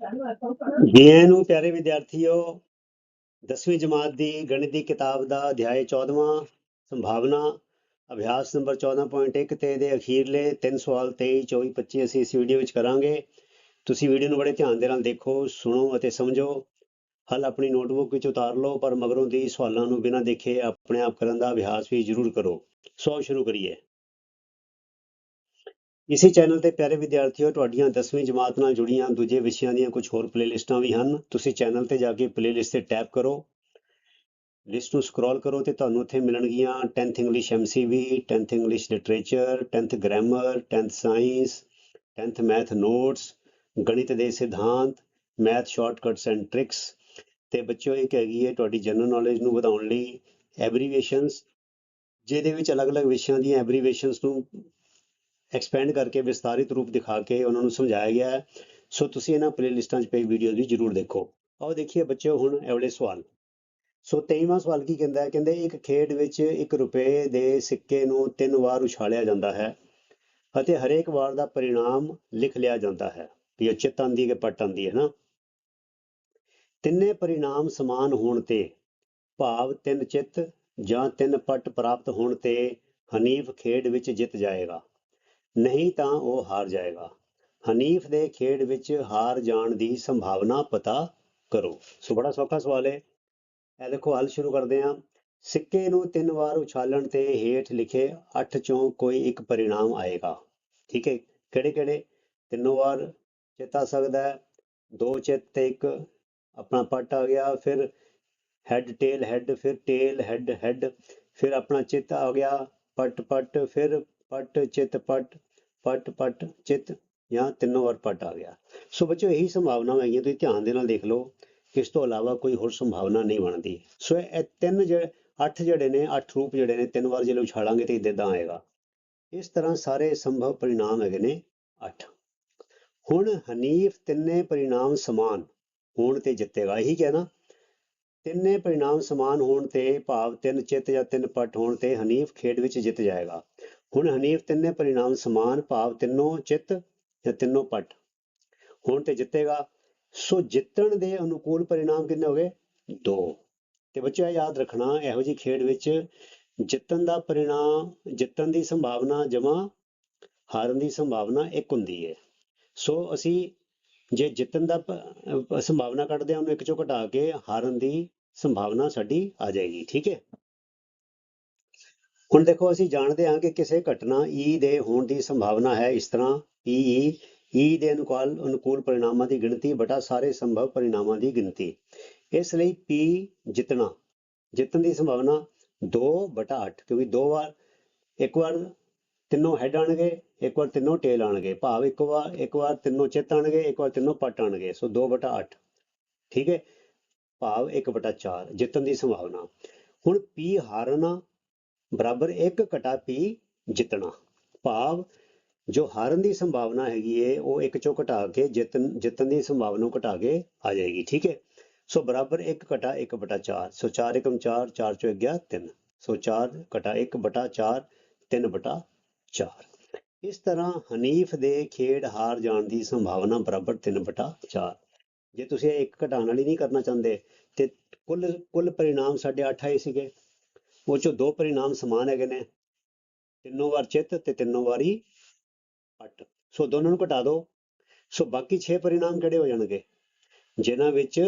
ਜੀਆਂ ਨੂੰ ਪਿਆਰੇ ਵਿਦਿਆਰਥੀਓ 10ਵੀਂ ਜਮਾਤ ਦੀ ਗਣਿਤ ਦੀ ਕਿਤਾਬ ਦਾ ਅਧਿਆਇ 14ਵਾਂ ਸੰਭਾਵਨਾ, ਅਭਿਆਸ ਨੰਬਰ 14.1 ਤੇ ਦੇ ਅਖੀਰਲੇ ਤਿੰਨ ਸਵਾਲ 23 24 25 ਅਸੀਂ ਇਸ ਵੀਡੀਓ ਵਿੱਚ ਕਰਾਂਗੇ। ਤੁਸੀਂ ਵੀਡੀਓ ਨੂੰ ਬੜੇ ਧਿਆਨ ਦੇ ਨਾਲ ਦੇਖੋ, ਸੁਣੋ ਅਤੇ ਸਮਝੋ। ਹੱਲ ਆਪਣੀ ਨੋਟਬੁੱਕ ਵਿੱਚ ਉਤਾਰ ਲਓ, ਪਰ ਮਗਰੋਂ ਦੀ ਸਵਾਲਾਂ ਨੂੰ ਬਿਨਾਂ ਦੇਖੇ ਆਪਣੇ ਆਪ ਕਰਨ ਦਾ ਅਭਿਆਸ ਵੀ ਜ਼ਰੂਰ ਕਰੋ। ਸੋ ਸ਼ੁਰੂ ਕਰੀਏ। ਇਸੇ ਚੈਨਲ ਤੇ ਪਿਆਰੇ ਵਿਦਿਆਰਥੀਓ, ਤੁਹਾਡੀਆਂ 10ਵੀਂ ਜਮਾਤ ਨਾਲ ਜੁੜੀਆਂ ਦੂਜੇ ਵਿਸ਼ਿਆਂ ਦੀਆਂ ਕੁਝ ਹੋਰ ਪਲੇਲਿਸਟਾਂ ਵੀ ਹਨ। ਤੁਸੀਂ ਚੈਨਲ ਤੇ ਜਾ ਕੇ ਪਲੇਲਿਸਟ ਤੇ ਟੈਪ ਕਰੋ। ਲਿਸਟ ਨੂੰ ਸਕਰੋਲ ਕਰੋ ਤੇ ਤੁਹਾਨੂੰ ਉੱਥੇ ਮਿਲਣਗੀਆਂ 10th English MCV 10th English literature 10th grammar 10th science 10th math notes ਗਣਿਤ ਦੇ ਸਿਧਾਂਤ ਮੈਥ ਸ਼ਾਰਟਕਟਸ ਐਂਡ ਟ੍ਰਿਕਸ ਤੇ ਬੱਚਿਓ ਇੱਕ ਹੈਗੀ ਹੈ ਤੁਹਾਡੀ ਜਨਰਲ ਨੌਲੇਜ ਨੂੰ ਵਧਾਉਣ ਲਈ ਐਬਰੀਵੇਸ਼ਨਸ ਜਿਹਦੇ ਵਿੱਚ ਅਲੱਗ-ਅਲੱਗ ਵਿਸ਼ਿਆਂ ਦੀਆਂ ਐਬਰੀਵੇਸ਼ਨਸ ਨੂੰ ਐਕਸਪੈਂਡ ਕਰਕੇ ਵਿਸਤਾਰਿਤ ਰੂਪ ਦਿਖਾ ਕੇ ਉਹਨਾਂ ਨੂੰ ਸਮਝਾਇਆ ਗਿਆ ਹੈ। ਸੋ ਤੁਸੀਂ ਇਹਨਾਂ ਪਲੇਲਿਸਟਾਂ 'ਚ ਪਈ ਵੀਡੀਓਜ਼ ਵੀ ਜ਼ਰੂਰ ਦੇਖੋ। ਆਓ ਦੇਖੀਏ ਬੱਚਿਓ ਹੁਣ ਇਹ ਸਵਾਲ। ਸੋ 23ਵਾਂ ਸਵਾਲ ਕੀ ਕਹਿੰਦਾ ਹੈ? ਕਹਿੰਦੇ ਇੱਕ ਖੇਡ ਵਿੱਚ 1 ਰੁਪਏ ਦੇ ਸਿੱਕੇ ਨੂੰ ਤਿੰਨ ਵਾਰ ਉਛਾਲਿਆ ਜਾਂਦਾ ਹੈ ਅਤੇ ਹਰੇਕ ਵਾਰ ਦਾ ਪਰਿਣਾਮ ਲਿਖ ਲਿਆ ਜਾਂਦਾ ਹੈ। ਵੀ ਉਹ ਚਿੱਤ ਆਂਦੀ ਕਿ ਪੱਟ ਆਂਦੀ ਹੈ ਨਾ? ਤਿੰਨੇ ਪਰਿਣਾਮ ਸਮਾਨ ਹੋਣ ਤੇ ਭਾਵ ਤਿੰਨ ਚਿੱਤ ਜਾਂ ਤਿੰਨ ਪੱਟ ਪ੍ਰਾਪਤ ਹੋਣ ਤੇ ਹਨੀਫ ਖੇਡ ਵਿੱਚ ਜਿੱਤ ਜਾਏਗਾ। ਨਹੀਂ ਤਾਂ ਉਹ ਹਾਰ ਜਾਏਗਾ। ਹਨੀਫ ਦੇ ਖੇਡ ਵਿੱਚ ਹਾਰ ਜਾਣ ਦੀ ਸੰਭਾਵਨਾ ਪਤਾ ਕਰੋ। ਸੋ ਬੜਾ ਸੌਖਾ ਸਵਾਲ ਹੈ ਇਹ ਦੇਖੋ, ਹੱਲ ਸ਼ੁਰੂ ਕਰਦੇ ਹਾਂ। ਸਿੱਕੇ ਨੂੰ ਤਿੰਨ ਵਾਰ ਉਛਾਲਣ ਤੇ ਹੇਠ ਲਿਖੇ 8 ਚੋਂ ਕੋਈ ਇੱਕ ਪਰਿਣਾਮ ਆਏਗਾ। ਠੀਕ ਹੈ ਕਿਹੜੇ ਕਿਹੜੇ? ਤਿੰਨੋਂ ਵਾਰ ਚਿੱਤ ਆ ਸਕਦਾ ਹੈ। ਦੋ ਚਿੱਤ ਤੇ ਇੱਕ ਆਪਣਾ ਪੱਟ ਆ ਗਿਆ, ਫਿਰ ਹੈਡ ਟੇਲ ਹੈਡ ਫਿਰ ਟੇਲ ਹੈਡ ਹੈਡ ਫਿਰ ਆਪਣਾ ਚਿੱਤ ਆ ਗਿਆ, ਪੱਟ ਪੱਟ, ਫਿਰ ਪੱਟ, ਚਿੱਤ ਪੱਟ ਪੱਟ ਪੱਟ, ਚਿੱਤ, ਜਾਂ ਤਿੰਨੋਂ ਵਾਰ ਪੱਟ ਆ ਗਿਆ। ਸੋ ਬੱਚੋ ਇਹੀ ਸੰਭਾਵਨਾਵਾਂ ਹੈਗੀਆਂ, ਤੁਸੀਂ ਧਿਆਨ ਦੇ ਨਾਲ ਦੇਖ ਲਓ। ਇਸ ਤੋਂ ਇਲਾਵਾ ਕੋਈ ਹੋਰ ਸੰਭਾਵਨਾ ਨਹੀਂ ਬਣਦੀ। ਸੋ ਇਹ ਤਿੰਨ ਜਿਹੜੇ ਅੱਠ ਜਿਹੜੇ ਨੇ, ਅੱਠ ਰੂਪ ਜਿਹੜੇ ਨੇ, ਤਿੰਨ ਵਾਰ ਜੇ ਉਛਾਲਾਂਗੇ ਤੇ ਇਦਾਂ ਆਏਗਾ। ਇਸ ਤਰ੍ਹਾਂ ਸਾਰੇ ਸੰਭਵ ਪਰਿਣਾਮ ਹੈਗੇ ਨੇ ਅੱਠ। ਹੁਣ ਹਨੀਫ ਤਿੰਨੇ ਪਰਿਣਾਮ ਸਮਾਨ ਹੋਣ ਤੇ ਜਿੱਤੇਗਾ। ਇਹੀ ਕਹਿਣਾ ਤਿੰਨੇ ਪਰਿਣਾਮ ਸਮਾਨ ਹੋਣ ਤੇ ਭਾਵ ਤਿੰਨ ਚਿੱਤ ਜਾਂ ਤਿੰਨ ਪੱਟ ਹੋਣ ਤੇ ਹਨੀਫ ਖੇਡ ਵਿੱਚ ਜਿੱਤ ਜਾਏਗਾ। ਹੁਣ ਹਨੀਫ ਤਿੰਨੇ ਪਰਿਣਾਮ ਸਮਾਨ ਭਾਵ ਤਿੰਨੋਂ ਚਿੱਤ ਜਾਂ ਤਿੰਨੋਂ ਪਟ। ਹੁਣ ਤੇ ਜਿੱਤੇਗਾ, ਸੋ ਜਿੱਤਣ ਦੇ ਅਨੁਕੂਲ ਪਰਿਣਾਮ ਕਿੰਨੇ ਹੋ ਗਏ? ਦੋ। ਤੇ ਬੱਚਿਓ ਯਾਦ ਰੱਖਣਾ, ਇਹੋ ਜਿਹੀ ਖੇਡ ਵਿੱਚ ਜਿੱਤਣ ਦਾ ਪਰਿਣਾਮ, ਜਿੱਤਣ ਦੀ ਸੰਭਾਵਨਾ ਜਮਾ, ਹਾਰਨ ਦੀ ਸੰਭਾਵਨਾ ਇੱਕ ਹੁੰਦੀ ਹੈ ਸੋ ਅਸੀਂ ਜੇ ਜਿੱਤਣ ਦਾ ਸੰਭਾਵਨਾ ਕੱਢਦੇ ਹਾਂ, ਉਹਨੂੰ ਇੱਕ ਚੋਂ ਘਟਾ ਕੇ ਹਾਰਨ ਦੀ ਸੰਭਾਵਨਾ ਸਾਡੀ ਆ ਜਾਏਗੀ, ਠੀਕ ਹੈ ਹੁਣ ਦੇਖੋ, ਅਸੀਂ ਜਾਣਦੇ ਹਾਂ ਕਿ ਕਿਸੇ ਘਟਨਾ E ਦੇ ਹੋਣ ਦੀ ਸੰਭਾਵਨਾ ਹੈ ਇਸ ਤਰ੍ਹਾਂ। PE E ਦੇ ਅਨੁਕੂਲ ਅਨੁਕੂਲ ਪਰਿਣਾਮਾਂ ਦੀ ਗਿਣਤੀ ਬਟਾ ਸਾਰੇ ਸੰਭਵ ਪਰਿਣਾਮਾਂ ਦੀ ਗਿਣਤੀ। ਇਸ ਲਈ P ਜਿੱਤਣਾ, ਜਿੱਤਣ ਦੀ ਸੰਭਾਵਨਾ 2 ਬਟਾ 8 ਕਿਉਂਕਿ ਦੋ ਵਾਰ, ਇੱਕ ਵਾਰ ਤਿੰਨੋਂ ਹੈਡ ਆਣਗੇ, ਇੱਕ ਵਾਰ ਤਿੰਨੋਂ ਟੇਲ ਆਣਗੇ। ਭਾਵ ਇੱਕ ਵਾਰ ਇੱਕ ਵਾਰ ਤਿੰਨੋਂ ਚਿੱਤ ਆਣਗੇ, ਇੱਕ ਵਾਰ ਤਿੰਨੋਂ ਪੱਟ ਆਣਗੇ। ਸੋ 2 ਬਟਾ 8 ਠੀਕ ਹੈ? ਭਾਵ 1 ਬਟਾ 4 ਜਿੱਤਣ ਦੀ ਸੰਭਾਵਨਾ। ਹੁਣ P ਹਾਰਨਾ ਬਰਾਬਰ 1 ਘਟਾ P ਜਿੱਤਣਾ। ਭਾਵ ਜੋ ਹਾਰਨ ਦੀ ਸੰਭਾਵਨਾ ਹੈਗੀ ਏ, ਉਹ ਇੱਕ ਚੋਂ ਘਟਾ ਕੇ ਜਿੱਤਣ ਜਿੱਤਣ ਦੀ ਸੰਭਾਵਨਾ ਨੂੰ ਘਟਾ ਕੇ ਆ ਜਾਏਗੀ, ਠੀਕ ਹੈ ਸੋ ਬਰਾਬਰ 1 ਘਟਾ 1 ਬਟਾ 4 ਸੋ 4 ਏਕਮ 4 4 ਚੋਂ ਗਿਆ 3 ਸੋ 4 ਘਟਾ 1 ਬਟਾ 4 3 ਬਟਾ 4 ਇਸ ਤਰ੍ਹਾਂ ਹਨੀਫ ਦੇ ਖੇਡ ਹਾਰ ਜਾਣ ਦੀ ਸੰਭਾਵਨਾ ਬਰਾਬਰ 3 ਬਟਾ 4 ਜੇ ਤੁਸੀਂ ਇਹ ਇੱਕ ਘਟਾਉਣ ਵਾਲੀ ਨਹੀਂ ਕਰਨਾ ਚਾਹੁੰਦੇ, ਤੇ ਕੁੱਲ ਕੁੱਲ ਪਰਿਣਾਮ ਸਾਡੇ 8 ਆਏ ਸੀਗੇ। ਉਹ ਚੋਂ ਦੋ ਪਰਿਣਾਮ ਸਮਾਨ ਹੈਗੇ ਨੇ। ਤਿੰਨੋਂ ਵਾਰ ਚਿੱਤ ਤੇ ਤਿੰਨੋਂ ਵਾਰੀ ਪੱਟ। ਸੋ ਦੋਨਾਂ ਨੂੰ ਘਟਾ ਦਿਓ ਸੋ ਬਾਕੀ 6 ਪਰਿਣਾਮ ਕਿਹੜੇ ਹੋ ਜਾਣਗੇ? ਜਿਨ੍ਹਾਂ ਵਿੱਚ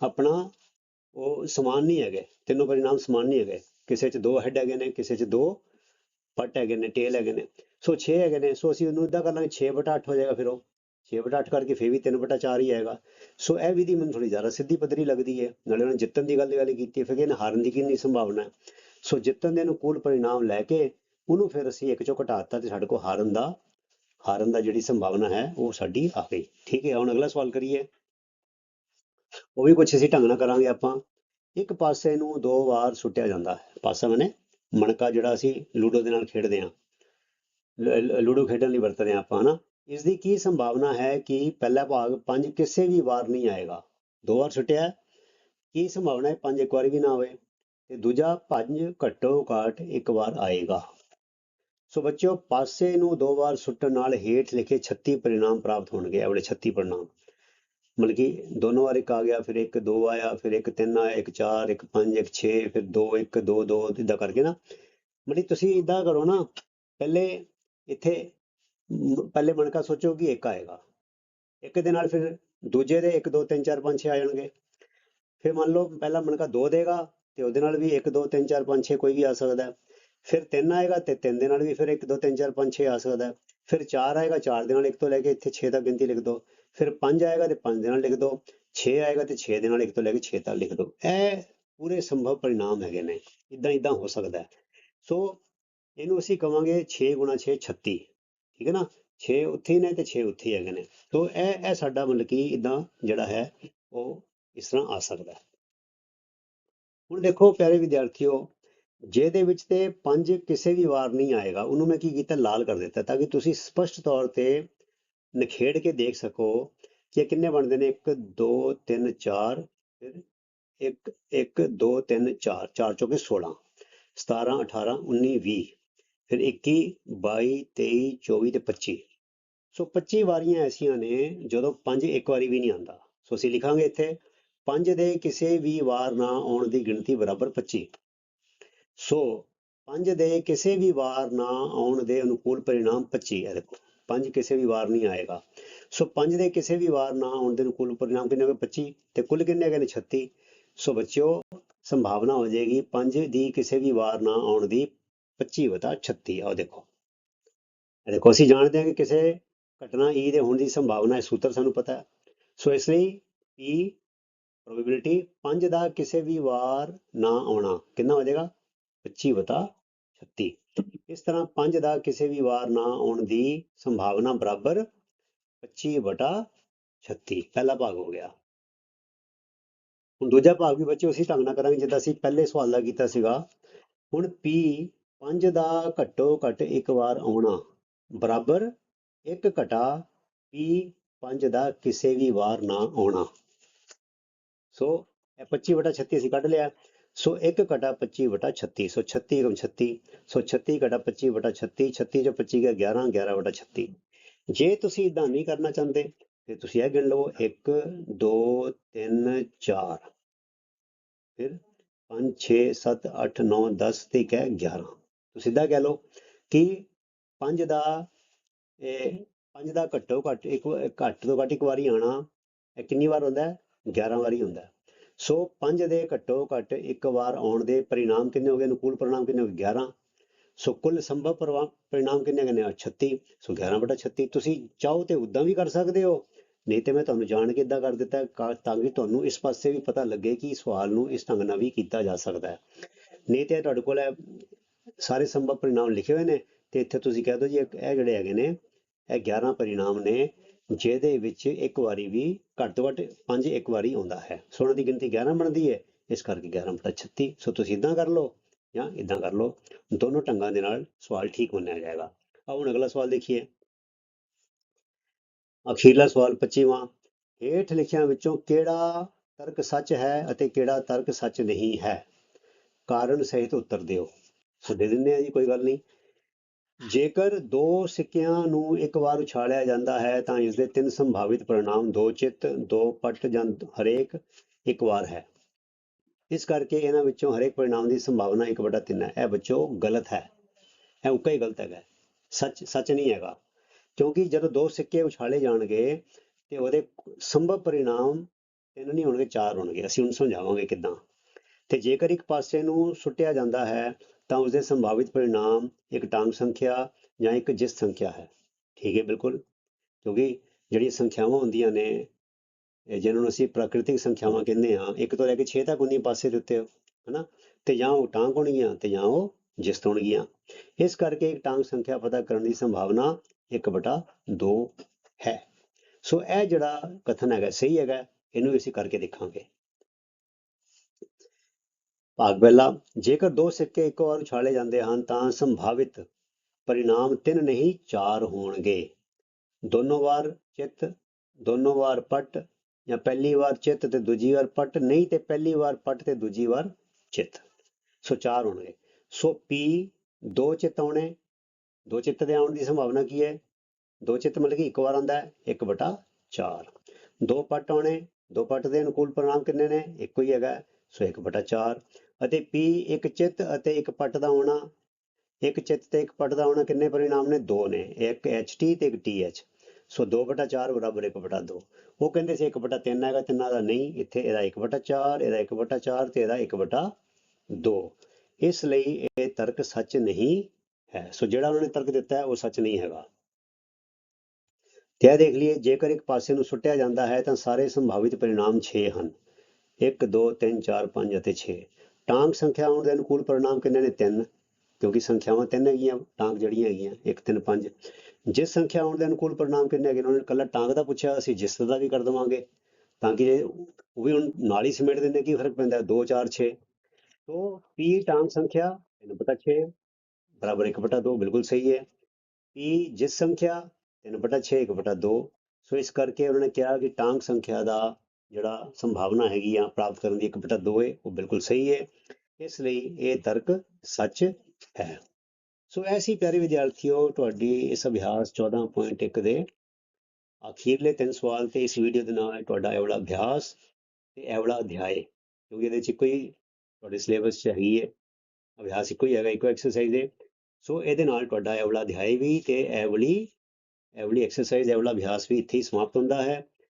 ਆਪਣਾ ਉਹ ਸਮਾਨ ਨਹੀਂ ਹੈਗੇ। ਤਿੰਨੋਂ ਪਰਿਣਾਮ ਸਮਾਨ ਨਹੀਂ ਹੈਗੇ। ਕਿਸੇ 'ਚ ਦੋ ਹੈਡ ਹੈਗੇ ਨੇ, ਕਿਸੇ 'ਚ ਦੋ ਪੱਟ ਹੈਗੇ ਨੇ ਟੇਲ ਹੈਗੇ ਨੇ। ਸੋ 6 ਹੈਗੇ ਨੇ। ਸੋ ਅਸੀਂ ਉਹਨੂੰ ਇਦਾਂ ਕਰ ਲਾਂਗੇ 6 ਬਟਾ 8 ਹੋ ਜਾਏਗਾ ਫਿਰ ਉਹ। 6 ਬਟਾ 8 ਕਰਕੇ ਫਿਰ ਵੀ 3 ਬਟਾ 4 ਹੀ ਆਏਗਾ। ਸੋ ਇਹ ਵਿਧੀ ਮੈਨੂੰ ਥੋੜੀ ਜ਼ਿਆਦਾ ਸਿੱਧੀ ਪੱਧਰੀ ਲੱਗਦੀ ਹੈ। ਨਾਲੇ ਉਹਨਾਂ ਜਿੱਤਣ ਦੀ ਗੱਲ ਗੱਲ ਕੀਤੀ ਹੈ, ਫਿਰ ਇਹਨਾਂ ਹਾਰਨ ਦੀ ਕਿੰਨੀ ਸੰਭਾਵਨਾ ਹੈ। ਸੋ ਜਿੱਤਣ ਦੇ ਅਨੁਕੂਲ ਪਰਿਣਾਮ ਲੈ ਕੇ ਉਹਨੂੰ ਫਿਰ ਅਸੀਂ ਇੱਕ ਚੋਂ ਘਟਾ ਦਿੱਤਾ ਤੇ ਸਾਡੇ ਕੋਲ ਹਾਰਨ ਦਾ ਹਾਰਨ ਦਾ ਜਿਹੜੀ ਸੰਭਾਵਨਾ ਹੈ, ਉਹ ਸਾਡੀ ਆ ਗਈ। ਠੀਕ ਹੈ, ਹੁਣ ਅਗਲਾ ਸਵਾਲ ਕਰੀਏ। ਉਹ ਵੀ ਕੁਛ ਅਸੀਂ ਢੰਗ ਨਾਲ ਕਰਾਂਗੇ ਆਪਾਂ। ਇੱਕ ਪਾਸੇ ਨੂੰ ਦੋ ਵਾਰ ਸੁੱਟਿਆ ਜਾਂਦਾ ਹੈ। ਪਾਸਾ ਮਨੇ ਮਣਕਾ ਜਿਹੜਾ ਅਸੀਂ ਲੂਡੋ ਦੇ ਨਾਲ ਖੇਡਦੇ ਹਾਂ। ਲੂਡੋ ਖੇਡਣ ਲਈ ਵਰਤਦੇ ਹਾਂ ਆਪਾਂ, ਹਨਾ? ਇਸ ਦੀ ਕੀ ਸੰਭਾਵਨਾ ਹੈ ਕਿ ਪਹਿਲਾ ਭਾਗ ਪੰਜ ਕਿਸੇ ਵੀ ਵਾਰ ਨਹੀਂ ਆਏਗਾ? ਦੋ ਵਾਰ ਸੁੱਟਿਆ ਕੀ ਸੰਭਾਵਨਾ ਹੈ ਪੰਜ ਇੱਕ ਵਾਰ ਵੀ ਨਾ ਆਵੇ ਤੇ ਦੂਜਾ, ਪੰਜ ਘੱਟੋ ਘੱਟ ਇੱਕ ਵਾਰ ਆਏਗਾ। ਸੋ ਬੱਚਿਓ, ਪਾਸੇ ਨੂੰ ਦੋ ਵਾਰ ਸੁੱਟਣ ਨਾਲ ਹੇਠ ਲਿਖੇ 36 ਪਰਿਣਾਮ ਪ੍ਰਾਪਤ ਹੋਣਗੇ ਆਪਣੇ ਵਾਲੇ 36 ਪਰਿਣਾਮ। ਮਤਲਬ ਕਿ ਦੋਨੋਂ ਵਾਰ ਇੱਕ ਆ ਗਿਆ, ਫਿਰ ਇੱਕ ਦੋ ਆਇਆ, ਫਿਰ ਇੱਕ ਤਿੰਨ ਆਇਆ, ਇੱਕ ਚਾਰ, ਇੱਕ ਪੰਜ, ਇੱਕ 6 ਫਿਰ ਦੋ, ਇੱਕ, ਦੋ ਦੋ, ਇਦਾਂ ਕਰਕੇ ਨਾ। ਮਤਲਬ ਤੁਸੀਂ ਇਦਾਂ ਕਰੋ ਨਾ, ਪਹਿਲੇ ਇੱਥੇ ਪਹਿਲੇ ਮਣਕਾ ਸੋਚੋ ਕਿ ਇੱਕ ਆਏਗਾ। ਇੱਕ ਦੇ ਨਾਲ ਫਿਰ ਦੂਜੇ ਦੇ 1 2 3 4 5 6 ਆ ਜਾਣਗੇ। ਫਿਰ ਮੰਨ ਲਓ ਪਹਿਲਾ ਮਣਕਾ ਦੋ ਦੇਗਾ ਤੇ ਉਹਦੇ ਨਾਲ ਵੀ 1 2 3 4 5 6 ਕੋਈ ਵੀ ਆ ਸਕਦਾ ਫਿਰ ਤਿੰਨ ਆਏਗਾ ਤੇ ਤਿੰਨ ਦੇ ਨਾਲ ਵੀ ਫਿਰ 1 2 3 4 5 6 ਆ ਸਕਦਾ ਫਿਰ ਚਾਰ ਆਏਗਾ, ਚਾਰ ਦੇ ਨਾਲ ਇੱਕ ਤੋਂ ਲੈ ਕੇ ਇੱਥੇ 6 ਤੱਕ ਗਿਣਤੀ ਲਿਖ ਦਿਓ। ਫਿਰ ਪੰਜ ਆਏਗਾ ਤੇ ਪੰਜ ਦੇ ਨਾਲ ਲਿਖ ਦਿਓ। 6 ਆਏਗਾ ਤੇ 6 ਦੇ ਨਾਲ ਇੱਕ ਤੋਂ ਲੈ ਕੇ 6 ਤੱਕ ਲਿਖ ਦਿਓ। ਇਹ ਪੂਰੇ ਸੰਭਵ ਪਰਿਣਾਮ ਹੈਗੇ ਨੇ। ਇਦਾਂ ਇਦਾਂ ਹੋ ਸਕਦਾ ਸੋ ਇਹਨੂੰ ਅਸੀਂ ਕਵਾਂਗੇ 6 ਗੁਣਾ 6 36 ਠੀਕ ਹੈ ਨਾ? 6 ਉੱਥੇ ਨੇ ਤੇ 6 ਉੱਥੇ ਹੀ ਹੈਗੇ ਨੇ। ਸੋ ਇਹ ਇਹ ਸਾਡਾ ਮਤਲਬ ਕਿ ਇਦਾਂ ਜਿਹੜਾ ਹੈ, ਉਹ ਇਸ ਤਰ੍ਹਾਂ ਆ ਸਕਦਾ ਹੁਣ ਦੇਖੋ ਪਿਆਰੇ ਵਿਦਿਆਰਥੀਓ, ਜਿਹਦੇ ਵਿੱਚ ਤੇ ਪੰਜ ਕਿਸੇ ਵੀ ਵਾਰ ਨਹੀਂ ਆਏਗਾ, ਉਹਨੂੰ ਮੈਂ ਕੀ ਕੀਤਾ, ਲਾਲ ਕਰ ਦਿੱਤਾ, ਤਾਂ ਕਿ ਤੁਸੀਂ ਸਪਸ਼ਟ ਤੌਰ ਤੇ ਨਿਖੇੜ ਕੇ ਦੇਖ ਸਕੋ ਕਿ ਕਿੰਨੇ ਬਣਦੇ ਨੇ। 1 2 3 4 ਫਿਰ 1 1 2 3 4 4 ਚੌਕੇ 16 17 18 19 20 ਫਿਰ 21 22 23 24 ਤੇ 25 ਸੋ 25 ਵਾਰੀਆਂ ਐਸੀਆਂ ਨੇ ਜਦੋਂ ਪੰਜ ਇੱਕ ਵਾਰੀ ਵੀ ਨਹੀਂ ਆਉਂਦਾ। ਸੋ ਅਸੀਂ ਲਿਖਾਂਗੇ ਇੱਥੇ, ਪੰਜ ਦੇ ਕਿਸੇ ਵੀ ਵਾਰ ਨਾ ਆਉਣ ਦੀ ਗਿਣਤੀ ਬਰਾਬਰ 25 ਸੋ ਪੰਜ ਦੇ ਕਿਸੇ ਵੀ ਵਾਰ ਨਾ ਆਉਣ ਦੇ ਅਨੁਕੂਲ ਪਰਿਣਾਮ 25 ਹੈ ਦੇਖੋ, ਪੰਜ ਕਿਸੇ ਵੀ ਵਾਰ ਨਹੀਂ ਆਏਗਾ। ਸੋ ਪੰਜ ਦੇ ਕਿਸੇ ਵੀ ਵਾਰ ਨਾ ਆਉਣ ਦੇ ਅਨੁਕੂਲ ਪਰਿਣਾਮ ਕਿੰਨੇ ਹੋਗੇ 25 ਤੇ ਕੁੱਲ ਕਿੰਨੇ ਗਏ ਨੇ? 36 ਸੋ ਬੱਚਿਓ, ਸੰਭਾਵਨਾ ਹੋ ਜਾਏਗੀ, ਪੰਜ ਦੀ ਕਿਸੇ ਵੀ ਵਾਰ ਨਾ ਆਉਣ ਦੀ 25 ਵਟਾ 36 ਆਓ ਦੇਖੋ। ਦੇਖੋ, ਅਸੀਂ ਜਾਣਦੇ ਹਾਂ ਕਿ ਕਿਸੇ ਘਟਨਾ E ਦੇ ਹੋਣ ਦੀ ਸੰਭਾਵਨਾ ਹੈ, ਸੂਤਰ ਸਾਨੂੰ ਪਤਾ ਹੈ। ਸੋ ਇਸ ਲਈ P ਪ੍ਰੋਬੇਬਿਲਿਟੀ 5 ਦਾ ਕਿਸੇ ਵੀ ਵਾਰ ਨਾ ਆਉਣਾ, ਕਿੰਨਾ ਹੋ ਜਾਏਗਾ? 25 ਵਟਾ 36 ਇਸ ਤਰ੍ਹਾਂ 5 ਦਾ ਕਿਸੇ ਵੀ ਵਾਰ ਨਾ ਆਉਣ ਦੀ ਸੰਭਾਵਨਾ ਬਰਾਬਰ 25 ਵਟਾ 36 ਪਹਿਲਾ ਭਾਗ ਹੋ ਗਿਆ। ਹੁਣ ਦੂਜਾ ਭਾਗ ਵੀ ਬੱਚੇ ਉਸੇ ਢੰਗ ਨਾਲ ਕਰਾਂਗੇ, ਜਿੱਦਾਂ ਅਸੀਂ ਪਹਿਲੇ ਸਵਾਲ ਦਾ ਕੀਤਾ ਸੀਗਾ। ਹੁਣ P ਪੰਜ ਦਾ ਘੱਟੋ ਘੱਟ ਇੱਕ ਵਾਰ ਆਉਣਾ। ਬਰਾਬਰ ਇੱਕ ਘਟਾ P 5 ਦਾ ਕਿਸੇ ਵੀ ਵਾਰ ਨਾ ਆਉਣਾ। ਸੋ, ਇਹ 25 ਵਟਾ 36 ਅਸੀਂ ਕੱਢ ਲਿਆ। ਸੋ 1 ਘਟਾ 25 ਵਟਾ 36 ਸੋ 36 ਗੁਣ 36 ਸੋ 36 ਘਟਾ 25 ਵਟਾ 36 36 ਚੋਂ 25 ਗਿਆ 11 11 ਵਟਾ 36 ਜੇ ਤੁਸੀਂ ਇਦਾਂ ਨਹੀਂ ਕਰਨਾ ਚਾਹੁੰਦੇ, ਤੇ ਤੁਸੀਂ ਇਹ ਗਿਣ ਲਵੋ 1 2 3 4 ਫਿਰ 5 6 7 8 9 10 ਤੇ ਇੱਕ ਹੈ 11 ਸਿੱਧਾ ਕਹਿ ਲਓ ਕਿ 5 ਦਾ ਇਹ 5 ਦਾ ਘੱਟੋ ਘੱਟ ਇੱਕ ਘੱਟ ਤੋਂ ਘੱਟ ਇੱਕ ਵਾਰੀ ਆਣਾ ਇਹ ਕਿੰਨੀ ਵਾਰ ਹੁੰਦਾ? ਹੈ 11 ਵਾਰੀ ਹੁੰਦਾ। ਹੈ ਸੋ 5 ਦੇ ਘੱਟੋ ਘੱਟ ਇੱਕ ਵਾਰ ਆਉਣ ਦੇ ਪਰਿਣਾਮ ਕਿੰਨੇ ਹੋ ਗਏ? ਅਨੁਕੂਲ ਪਰਿਣਾਮ ਕਿੰਨੇ ਹੋ ਗਏ? 11 ਸੋ ਕੁੱਲ ਸੰਭਵ ਪਰਿਣਾਮ ਕਿੰਨੇ ਕਿੰਨੇ ਆ 36 ਸੋ 11 ਬਟਾ 36 ਤੁਸੀਂ ਚਾਹੋ ਤੇ ਉਦਾਂ ਵੀ ਕਰ ਸਕਦੇ ਹੋ। ਨਹੀਂ ਤੇ ਮੈਂ ਤੁਹਾਨੂੰ ਜਾਣ ਕੇ ਇਦਾਂ ਕਰ ਦਿੱਤਾ ਹੈ ਤਾਂ ਕਿ ਤੁਹਾਨੂੰ ਇਸ ਪਾਸੇ ਵੀ ਪਤਾ ਲੱਗੇ ਕਿ ਸਵਾਲ ਨੂੰ ਇਸ ਢੰਗ ਨਾਲ ਵੀ ਕੀਤਾ ਜਾ ਸਕਦਾ ਹੈ। ਨਹੀਂ ਤੇ ਤੁਹਾਡੇ ਕੋਲ ਇਹ ਸਾਰੇ ਸੰਭਵ ਪਰਿਣਾਮ ਲਿਖੇ ਹੋਏ ਨੇ ਤੇ ਇੱਥੇ ਤੁਸੀਂ ਕਹਿ ਦਿਓ ਜੀ, ਇਹ ਜਿਹੜੇ ਹੈਗੇ ਨੇ, ਇਹ 11 ਪਰਿਣਾਮ ਨੇ, ਜਿਹਦੇ ਵਿੱਚ ਇੱਕ ਵਾਰੀ ਵੀ ਘੱਟ ਤੋਂ ਘੱਟ ਪੰਜ ਇੱਕ ਵਾਰੀ ਆਉਂਦਾ ਹੈ। ਸੋ ਉਹਨਾਂ ਦੀ ਗਿਣਤੀ 11 ਬਣਦੀ ਹੈ, ਇਸ ਕਰਕੇ 11 ਬਟਾ 36 ਸੋ ਤੁਸੀਂ ਇਦਾਂ ਕਰ ਲਓ ਜਾਂ ਇਦਾਂ ਕਰ ਲਓ, ਦੋਨੋਂ ਢੰਗਾਂ ਦੇ ਨਾਲ ਸਵਾਲ ਠੀਕ ਮੰਨਿਆ ਜਾਏਗਾ। ਆਓ ਹੁਣ ਅਗਲਾ ਸਵਾਲ ਦੇਖੀਏ। ਅਖੀਰਲਾ ਸਵਾਲ 25ਵਾਂ ਹੇਠ ਲਿਖਿਆਂ ਵਿੱਚੋਂ ਕਿਹੜਾ ਤਰਕ ਸੱਚ ਹੈ ਅਤੇ ਕਿਹੜਾ ਤਰਕ ਸੱਚ ਨਹੀਂ ਹੈ? ਕਾਰਨ ਸਹਿਤ ਉੱਤਰ ਦਿਓ। ਦੇ ਦਿੰਦੇ ਆ ਜੀ ਕੋਈ ਗੱਲ ਨਹੀਂ। ਜੇਕਰ ਦੋ ਸਿੱਕਿਆਂ ਨੂੰ ਇੱਕ ਵਾਰ ਉਛਾਲਿਆ ਜਾਂਦਾ ਹੈ ਤਾਂ ਇਸ ਦੇ ਤਿੰਨ ਸੰਭਾਵਿਤ ਪਰਿਣਾਮ ਦੋ ਚਿੱਤ ਦੋ ਪਟ ਜਾਂ ਹਰੇਕ ਇੱਕ ਵਾਰ ਹੈ। ਇਸ ਕਰਕੇ ਇਹਨਾਂ ਵਿੱਚੋਂ ਹਰੇਕ ਪਰਿਣਾਮ ਦੀ ਸੰਭਾਵਨਾ 1/3 ਹੈ। ਇਹ ਬੱਚੋ ਗਲਤ ਹੈ। ਇਹ ਉੱਕਾ ਹੀ ਗਲਤ ਹੈਗਾ। ਸੱਚ ਸੱਚ ਨਹੀਂ ਹੈਗਾ। ਕਿਉਂਕਿ ਜਦੋਂ ਦੋ ਸਿੱਕੇ ਉਛਾਲੇ ਜਾਣਗੇ ਤੇ ਉਹਦੇ ਸੰਭਵ ਪਰਿਣਾਮ ਤਿੰਨ ਨਹੀਂ ਹੋਣਗੇ ਚਾਰ ਹੋਣਗੇ। ਅਸੀਂ ਹੁਣ ਸਮਝਾਵਾਂਗੇ ਕਿਦਾਂ। ਤੇ ਜੇਕਰ ਇੱਕ ਪਾਸੇ ਨੂੰ ਸੁੱਟਿਆ ਜਾਂਦਾ ਹੈ ਤਾਂ ਉਸਦੇ ਸੰਭਾਵਿਤ ਪਰਿਣਾਮ ਇੱਕ ਟਾਂਗ ਸੰਖਿਆ ਜਾਂ ਇੱਕ ਜਿਸ ਸੰਖਿਆ ਹੈ। ਠੀਕ ਹੈ, ਬਿਲਕੁਲ। ਕਿਉਂਕਿ ਜਿਹੜੀਆਂ ਸੰਖਿਆਵਾਂ ਹੁੰਦੀਆਂ ਨੇ ਜਿਹਨਾਂ ਨੂੰ ਅਸੀਂ ਪ੍ਰਾਕ੍ਰਿਤਿਕ ਸੰਖਿਆਵਾਂ ਕਹਿੰਦੇ ਹਾਂ, ਇੱਕ ਤੋਂ ਲੈ ਕੇ 6 ਤੱਕ ਉਨੀ ਪਾਸੇ ਦੇ ਉੱਤੇ, ਹਨਾ? ਤੇ ਜਾਂ ਉਹ ਟਾਂਗ ਹੋਣਗੀਆਂ ਤੇ ਜਾਂ ਉਹ ਜਿਸ ਹੋਣਗੀਆਂ। ਇਸ ਕਰਕੇ ਇੱਕ ਟਾਂਗ ਸੰਖਿਆ ਪਤਾ ਕਰਨ ਦੀ ਸੰਭਾਵਨਾ 1/2 ਹੈ। ਸੋ ਇਹ ਜਿਹੜਾ ਕਥਨ ਹੈਗਾ, ਸਹੀ ਹੈਗਾ, ਇਹਨੂੰ ਵੀ ਅਸੀਂ ਕਰਕੇ ਦੇਖਾਂਗੇ। ਭਾਗ ਪਹਿਲਾ, ਜੇਕਰ ਦੋ ਸਿੱਕੇ ਇੱਕ ਵਾਰ ਉਛਾਲੇ ਜਾਂਦੇ ਹਨ, ਤਾਂ ਸੰਭਾਵਿਤ ਪਰਿਣਾਮ ਤਿੰਨ ਨਹੀਂ, ਚਾਰ ਹੋਣਗੇ। ਦੋਨੋਂ ਵਾਰ ਚਿੱਤ, ਦੋਨੋਂ ਵਾਰ ਪਟ, ਜਾਂ ਪਹਿਲੀ ਵਾਰ ਚਿੱਤ ਤੇ ਦੂਜੀ ਵਾਰ ਪਟ, ਨਹੀਂ ਤੇ ਪਹਿਲੀ ਵਾਰ ਪਟ ਤੇ ਦੂਜੀ ਵਾਰ ਚਿੱਤ। ਸੋ ਚਾਰ ਹੋਣਗੇ। ਸੋ P, ਦੋ ਚਿੱਤ ਆਉਣੇ, ਦੋ ਚਿੱਤ ਦੇ ਆਉਣ ਦੀ ਸੰਭਾਵਨਾ ਕੀ ਹੈ? ਦੋ ਚਿੱਤ ਮਤਲਬ ਕਿ ਇੱਕ ਵਾਰ ਆਉਂਦਾ ਹੈ 1/4 ਦੋ ਪੱਟ ਆਉਣੇ, ਦੋ ਪੱਟ ਦੇ ਅਨੁਕੂਲ ਪਰਿਣਾਮ ਕਿੰਨੇ ਨੇ? ਇੱਕੋ ਹੀ ਹੈਗਾ। ਸੋ 1/4 ਅਤੇ p ਇੱਕ ਚਿੱਤ ਅਤੇ ਇੱਕ ਪਟ ਦਾ ਆਉਣਾ ਇੱਕ ਚਿੱਤ ਤੇ ਇੱਕ ਪਟ ਦਾ ਆਉਣਾ ਕਿੰਨੇ ਪਰਿਣਾਮ ਨੇ? ਦੋ ਨੇ, ਇੱਕ ht ਤੇ ਇੱਕ th ਸੋ 2/4 ਬਰਾਬਰ 1/2 ਉਹ ਕਹਿੰਦੇ ਸੀ 1/3 ਹੈਗਾ, ਤਿੰਨਾਂ ਦਾ ਨਹੀਂ, ਇੱਥੇ ਇਹਦਾ 1/4 ਇਹਦਾ 1/4 ਤੇ ਇਹਦਾ 1/2 ਇਸ ਲਈ ਇਹ ਤਰਕ ਸੱਚ ਨਹੀਂ ਹੈ। ਸੋ ਜਿਹੜਾ ਉਹਨਾਂ ਨੇ ਤਰਕ ਦਿੱਤਾ ਹੈ ਉਹ ਸੱਚ ਨਹੀਂ ਹੈਗਾ। ਤੇ ਇਹ ਦੇਖ ਲਈਏ, ਜੇਕਰ ਇੱਕ ਪਾਸੇ ਨੂੰ ਸੁੱਟਿਆ ਜਾਂਦਾ ਹੈ ਤਾਂ ਸਾਰੇ ਸੰਭਾਵਿਤ ਪਰਿਣਾਮ 6 ਹਨ। 1 2 3 4 5 ਅਤੇ ਛੇ। ਟਾਂਗ ਸੰਖਿਆ ਆਉਣ ਦੇ ਅਨੁਕੂਲ ਪਰਿਣਾਮ ਕਿੰਨੇ ਨੇ? ਤਿੰਨ। ਕਿਉਂਕਿ ਸੰਖਿਆਵਾਂ ਤਿੰਨ ਹੈਗੀਆਂ, ਟਾਂਗ ਜਿਹੜੀਆਂ ਹੈਗੀਆਂ 1 3 5 ਜਿਸ ਸੰਖਿਆ ਆਉਣ ਦੇ ਅਨੁਕੂਲ ਪਰਿਣਾਮ ਕਿੰਨੇ ਹੈਗੇ ਉਹਨਾਂ ਨੇ ਇਕੱਲਾ ਟਾਂਗ ਦਾ ਪੁੱਛਿਆ, ਅਸੀਂ ਜਿਸਤ ਦਾ ਵੀ ਕਰ ਦੇਵਾਂਗੇ। ਤਾਂ ਕਿ ਉਹ ਵੀ ਹੁਣ ਨਾਲ ਹੀ ਸਮੇਟ ਦਿੰਦੇ, ਕੀ ਫ਼ਰਕ ਪੈਂਦਾ? ਦੋ, ਚਾਰ, ਛੇ। ਸੋ ਪੀ ਟਾਂਗ ਸੰਖਿਆ ਇਹਨੂੰ ਪਤਾ ਛੇ, ਬਰਾਬਰ 1/2 ਬਿਲਕੁਲ ਸਹੀ ਹੈ। ਪੀ ਜਿਸ ਸੰਖਿਆ 3/6 1/2 ਸੋ ਇਸ ਕਰਕੇ ਉਹਨਾਂ ਨੇ ਕਿਹਾ ਕਿ ਟਾਂਗ ਸੰਖਿਆ ਦਾ ਜਿਹੜਾ ਸੰਭਾਵਨਾ ਹੈਗੀ ਆ ਪ੍ਰਾਪਤ ਕਰਨ ਦੀ 1 ਬਟਾ 2 ਹੈ ਉਹ ਬਿਲਕੁਲ ਸਹੀ ਹੈ ਇਸ ਲਈ ਇਹ ਤਰਕ ਸੱਚ ਹੈ। ਸੋ ਐਸੀ ਪਿਆਰੇ ਵਿਦਿਆਰਥੀਓ, ਤੁਹਾਡੀ ਇਸ ਅਭਿਆਸ 14.1 ਦੇ ਅਖੀਰਲੇ ਤਿੰਨ ਸਵਾਲ ਤੇ ਇਸ ਵੀਡੀਓ ਦੇ ਨਾਲ ਤੁਹਾਡਾ ਇਹ ਵਾਲਾ ਅਭਿਆਸ ਤੇ ਇਹ ਵਾਲਾ ਅਧਿਆਇ ਕਿਉਂਕਿ ਇਹਦੇ ਚ ਕੋਈ ਤੁਹਾਡੇ ਸਿਲੇਬਸ 'ਚ ਹੈਗੀ ਹੈ ਅਭਿਆਸ ਇੱਕੋ ਹੀ ਹੈਗਾ, ਇੱਕੋ ਐਕਸਰਸਾਈਜ਼ ਹੈ ਸੋ ਇਹਦੇ ਨਾਲ ਤੁਹਾਡਾ ਇਹ ਵਾਲਾ ਅਧਿਆਇ ਵੀ ਤੇ ਇਹ ਵਾਲੀ ਇਹ ਵਾਲੀ ਐਕਸਰਸਾਈਜ਼ ਇਹ ਵਾਲਾ ਅਭਿਆਸ ਵੀ ਇੱਥੇ ਹੀ ਸਮਾਪਤ ਹੁੰਦਾ ਹੈ।